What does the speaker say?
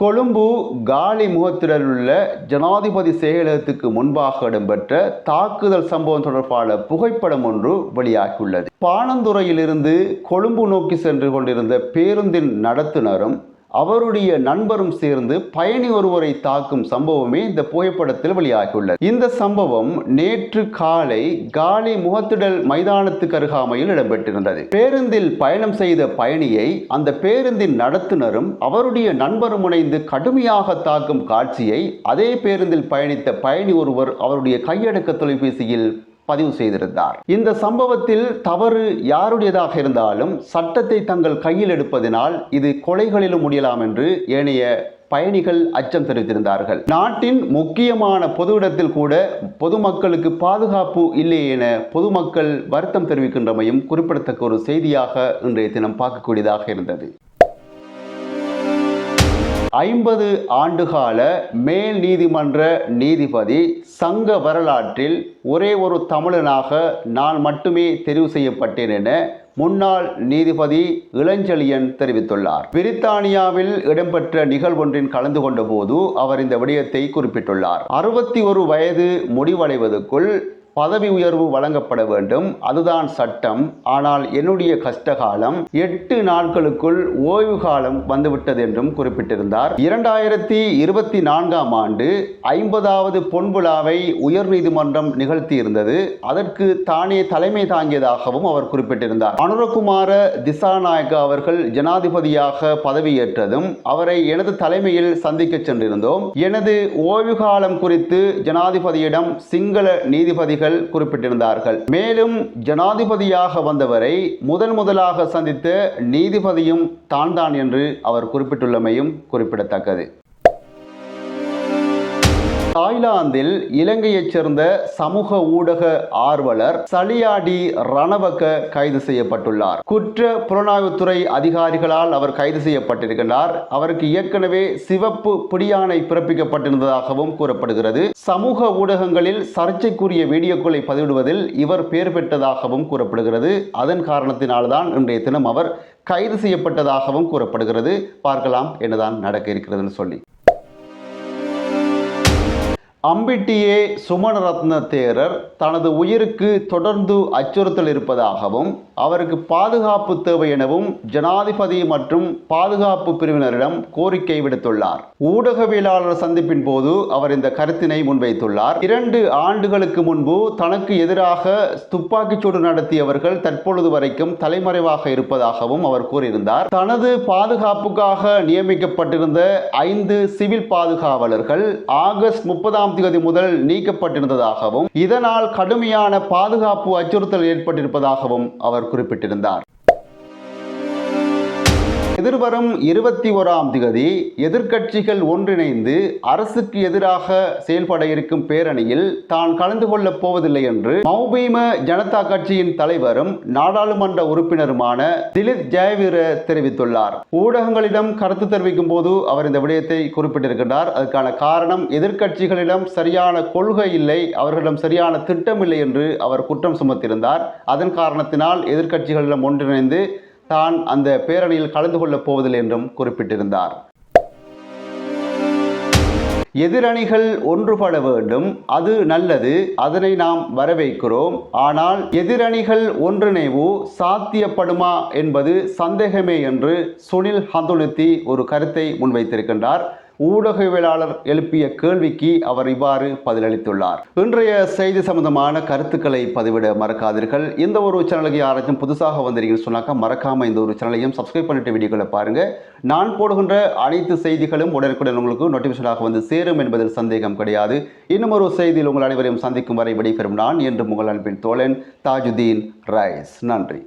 கொழும்பு காலி முகத்திடல் உள்ள ஜனாதிபதி செயலகத்துக்கு முன்பாக இடம்பெற்ற தாக்குதல் சம்பவம் தொடர்பான புகைப்படம் ஒன்று வெளியாகியுள்ளது. பாணந்துறையிலிருந்து கொழும்பு நோக்கி சென்று கொண்டிருந்த பேருந்தின் நடத்துனரும் அவருடைய நண்பரும் சேர்ந்து பயணி ஒருவரை தாக்கும் சம்பவமே இந்த புகைப்படத்தில் வெளியாகியுள்ளது. இந்த சம்பவம் நேற்று காலை காலி முகத்திடல் மைதானத்துக்கு அருகாமையில் இடம்பெற்றிருந்தது. பேருந்தில் பயணம் செய்த பயணியை அந்த பேருந்தின் நடத்துனரும் அவருடைய நண்பரும் இணைந்து கடுமையாக தாக்கும் காட்சியை அதே பேருந்தில் பயணித்த பயணி ஒருவர் அவருடைய கையடக்க தொலைபேசியில் பதிவு செய்திருந்தார். இந்த சம்பவத்தில் தவறு யாருடையதாக இருந்தாலும் சட்டத்தை தங்கள் கையில் எடுப்பதினால் இது கொலைகளிலும் முடியலாம் என்று ஏனைய பயணிகள் அச்சம் தெரிவித்திருந்தார்கள். நாட்டின் முக்கியமான பொது இடத்தில் கூட பொதுமக்களுக்கு பாதுகாப்பு இல்லை என பொதுமக்கள் வருத்தம் தெரிவிக்கின்றமையும் குறிப்பிடத்தக்க ஒரு செய்தியாக இன்றைய தினம் பார்க்கக்கூடியதாக இருந்தது. ஐம்பது ஆண்டுகால மேல் நீதிமன்ற நீதிபதி சங்க வரலாற்றில் ஒரே ஒரு தமிழனாக நான் மட்டுமே தெரிவு செய்யப்பட்டேன் என முன்னாள் நீதிபதி இளஞ்செழியன் தெரிவித்துள்ளார். பிரித்தானியாவில் இடம்பெற்ற நிகழ்வொன்றின் கலந்து கொண்ட போது அவர் இந்த விடயத்தை குறிப்பிட்டுள்ளார். அறுபத்தி ஒரு வயது முடிவடைவதற்குள் பதவி உயர்வு வழங்கப்பட வேண்டும். அதுதான் சட்டம். ஆனால் என்னுடைய கஷ்டகாலம் எட்டு நாட்களுக்குள் ஓய்வு காலம் வந்துவிட்டது என்றும் குறிப்பிட்டிருந்தார். இரண்டாயிரத்தி இருபத்தி நான்காம் ஆண்டு ஐம்பதாவது பொன்விழாவை உயர்நீதிமன்றம் நிகழ்த்தியிருந்தது. அதற்கு தானே தலைமை தாங்கியதாகவும் அவர் குறிப்பிட்டிருந்தார். அனுரகுமார திசாநாயக்க அவர்கள் ஜனாதிபதியாக பதவியேற்றதும் அவரை எனது தலைமையில் சந்திக்க சென்றிருந்தோம். எனது ஓய்வு காலம் குறித்து ஜனாதிபதியிடம் சிங்கள நீதிபதிகள் அவர்கள் குறிப்பிட்டிருந்தார்கள். மேலும் ஜனாதிபதியாக வந்தவரை முதன் முதலாக சந்தித்த நீதிபதியும் தான் தான் என்று அவர் குறிப்பிட்டுள்ளமையும் குறிப்பிடத்தக்கது. தாய்லாந்தில் இலங்கையைச் சேர்ந்த சமூக ஊடக ஆர்வலர் சலியாடி ரணவக்க கைது செய்யப்பட்டுள்ளார். குற்ற புலனாய்வுத்துறை அதிகாரிகளால் அவர் கைது செய்யப்பட்டிருக்கிறார் அவருக்கு ஏற்கனவே சிவப்பு பிடியானை பிறப்பிக்கப்பட்டிருந்ததாகவும் கூறப்படுகிறது. சமூக ஊடகங்களில் சர்ச்சைக்குரிய வீடியோக்களை பதிவிடுவதில் இவர் பெயர் பெற்றதாகவும் கூறப்படுகிறது. அதன் காரணத்தினால்தான் இன்றைய தினம் அவர் கைது செய்யப்பட்டதாகவும் கூறப்படுகிறது. பார்க்கலாம் என்னதான் நடக்க இருக்கிறதுன்னு சொல்லி. அம்பிட்டியே சுமணரத்ன தேரர் தனது உயிருக்கு தொடர்ந்து அச்சுறுத்தல் இருப்பதாகவும் அவருக்கு பாதுகாப்பு தேவை எனவும் ஜனாதிபதி மற்றும் பாதுகாப்பு பிரிவினரிடம் கோரிக்கை விடுத்துள்ளார். ஊடகவியலாளர் சந்திப்பின் போது அவர் இந்த கருத்தினை முன்வைத்துள்ளார். இரண்டு ஆண்டுகளுக்கு முன்பு தனக்கு எதிராக துப்பாக்கிச்சூடு நடத்தியவர்கள் தற்பொழுது வரைக்கும் தலைமறைவாக இருப்பதாகவும் அவர் கூறியிருந்தார். தனது பாதுகாப்புக்காக நியமிக்கப்பட்டிருந்த ஐந்து சிவில் பாதுகாவலர்கள் ஆகஸ்ட் முப்பதாம் தேதி முதல் நீக்கப்பட்டிருந்ததாகவும் இதனால் கடுமையான பாதுகாப்பு அச்சுறுத்தல் ஏற்பட்டிருப்பதாகவும் அவர் குறிப்பிட்டிருந்தார். எதிர்வரும் இருபத்தி ஓராம் திகதி எதிர்க்கட்சிகள் ஒன்றிணைந்து அரசுக்கு எதிராக செயல்பட இருக்கும் பேரணியில் தான் கலந்து கொள்ளப் போவதில்லை என்று மௌபீம ஜனதா கட்சியின் தலைவரும் நாடாளுமன்ற உறுப்பினருமான திலித் ஜெயவீர தெரிவித்துள்ளார். ஊடகங்களிடம் கருத்து தெரிவிக்கும் போது அவர் இந்த விடயத்தை குறிப்பிட்டிருக்கின்றார். அதுக்கான காரணம் எதிர்க்கட்சிகளிடம் சரியான கொள்கை இல்லை அவர்களிடம் சரியான திட்டம் இல்லை என்று அவர் குற்றம் சுமத்தியிருந்தார் அதன் காரணத்தினால் எதிர்க்கட்சிகளிடம் ஒன்றிணைந்து தான் அந்த பேரணியில் கலந்து கொள்ளப் போவதில்லை என்றும் குறிப்பிட்டிருந்தார். எதிரணிகள் ஒன்றுபட வேண்டும். அது நல்லது. அதனை நாம் வரவேற்கிறோம். ஆனால் எதிரணிகள் ஒன்றிணைவு சாத்தியப்படுமா என்பது சந்தேகமே என்று சுனில் ஹந்துலுத்தி ஒரு கருத்தை முன்வைத்திருக்கின்றார். ஊடகவியலாளர் எழுப்பிய கேள்விக்கு அவர் இவ்வாறு பதிலளித்துள்ளார். இன்றைய செய்தி சம்பந்தமான கருத்துக்களை பதிவிட மறக்காதீர்கள். இந்த ஒரு சேனலுக்கு யாராச்சும் புதுசாக வந்திருக்கீங்கன்னு சொன்னாக்கா மறக்காம இந்த ஒரு சேனலையும் சப்ஸ்கிரைப் பண்ணிட்டு வீடியோக்களை பாருங்க. நான் போடுகின்ற அனைத்து செய்திகளும் உடனுக்குடன் உங்களுக்கு நோட்டிஃபிகேஷனாக வந்து சேரும் என்பதில் சந்தேகம் கிடையாது. இன்னும் ஒரு செய்தியில் உங்கள் அனைவரையும் சந்திக்கும் வரை விடைபெறும் நான் என்று உங்கள் அன்பின் தோழன் தாஜுதீன் ரைஸ். நன்றி.